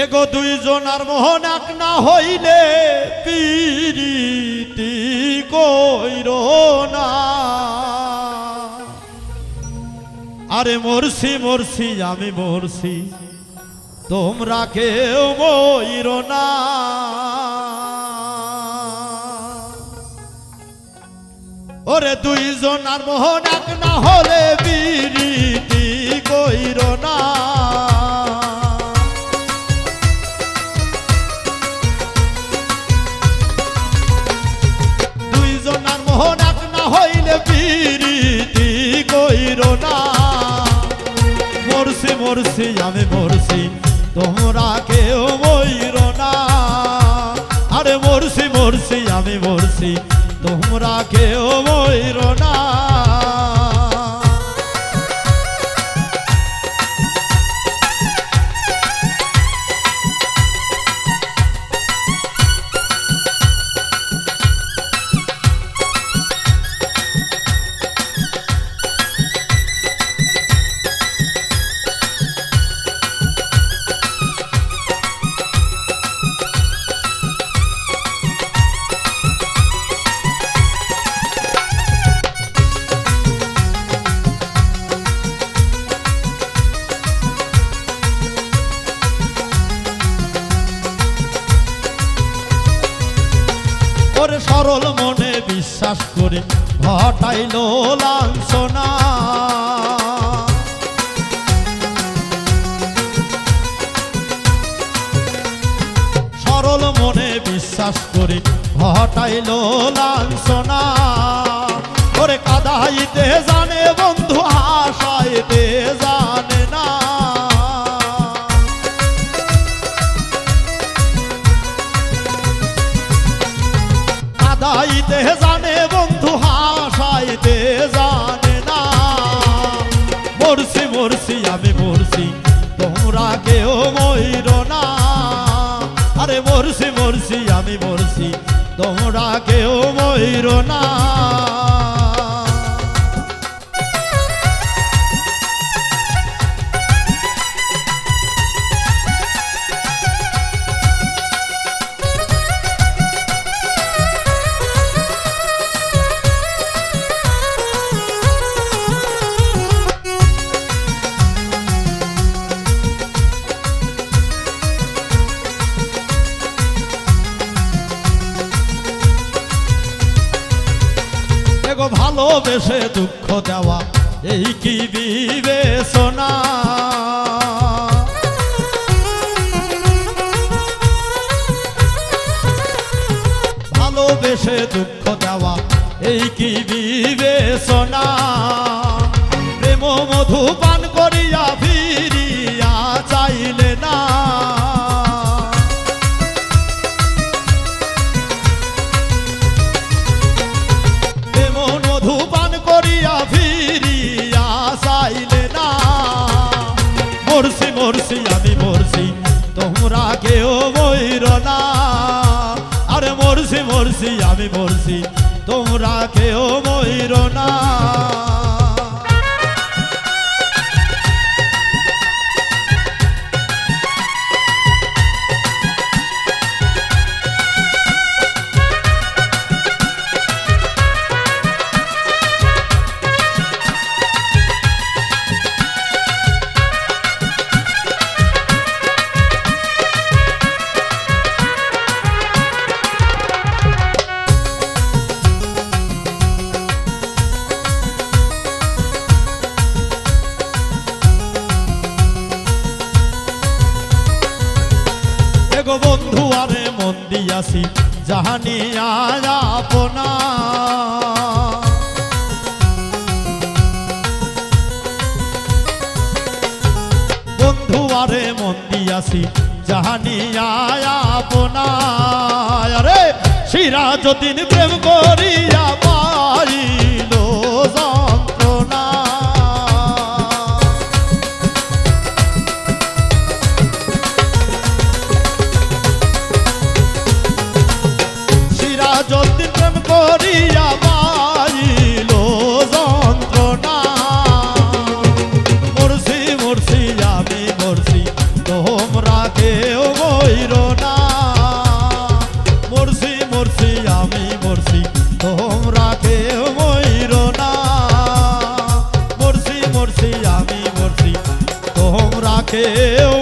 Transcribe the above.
এগো দুইজন আর মোহন এক না হইলে পিরিতি কইর না। আরে মরছি মরছি, আমি মরছি, তোমরা কেউ মইর না। ওরে দুইজন আর মোহন এক না হলে বিরিতি মরছি তোমরা কেউ বইর না। আরে মরছি মরছি আমি মরছি তোমরা কেউ বইর না। সরল মনে বিশ্বাস করে ঘটাইল লাঞ্ছনা। সরল মনে বিশ্বাস করে ঘটাইল লাঞ্ছনা। ওরে কাদাইতে কাদাইতে জানে বন্ধু, হাসাইতে জানে না। মরছি মরছি, আমি মরছি, তোমরা কেউ ময়ূর না। আরে মরছি মরছি, আমি মরছি, তোমরা কেউ ময়ূর না। এগো ভালোবেসে দুঃখ দেওয়া, এই কি বিবেচনা? ভালোবেসে দুঃখ দেওয়া, এই কি বিবেচনা? প্রেম মধু পান করিয়া মরছি আমি বলছি তোমরা কেউ ময়ূর না। এগো বন্ধু, আরে মন দিয়াছি জাহানিয়া আপনা। বন্ধু, আরে মন দিয়াছি জাহানিয়া আপনা। আরে সিরাজদিন প্রেম করিয়া পাইল মরছি আমি মরছি তোমরা কেউ না। মরছি মরছি আমি মরছি তোমরা কেউ